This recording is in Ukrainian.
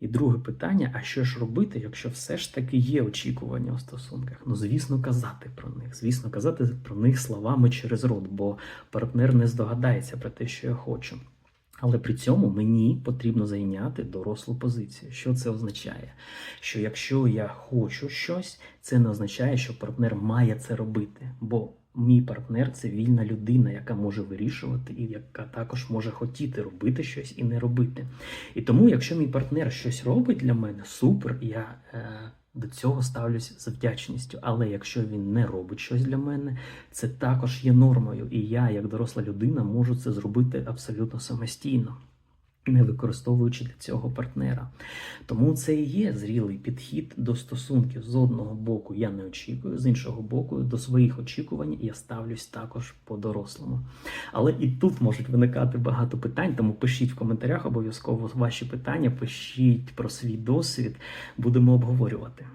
І друге питання: а що ж робити, якщо все ж таки є очікування у стосунках? Ну, звісно, казати про них. Звісно, казати про них словами через рот, бо партнер не здогадається про те, що я хочу. Але при цьому мені потрібно зайняти дорослу позицію. Що це означає? Що якщо я хочу щось, це не означає, що партнер має це робити. Бо мій партнер це вільна людина, яка може вирішувати і яка також може хотіти робити щось і не робити. І тому, якщо мій партнер щось робить для мене, супер, я е, до цього ставлюсь з вдячністю. Але якщо він не робить щось для мене, це також є нормою. І я, як доросла людина, можу це зробити абсолютно самостійно. Не використовуючи для цього партнера. Тому це і є зрілий підхід до стосунків. З одного боку я не очікую, з іншого боку, до своїх очікувань я ставлюсь також по-дорослому. Але і тут можуть виникати багато питань, тому пишіть в коментарях обов'язково ваші питання, пишіть про свій досвід, будемо обговорювати.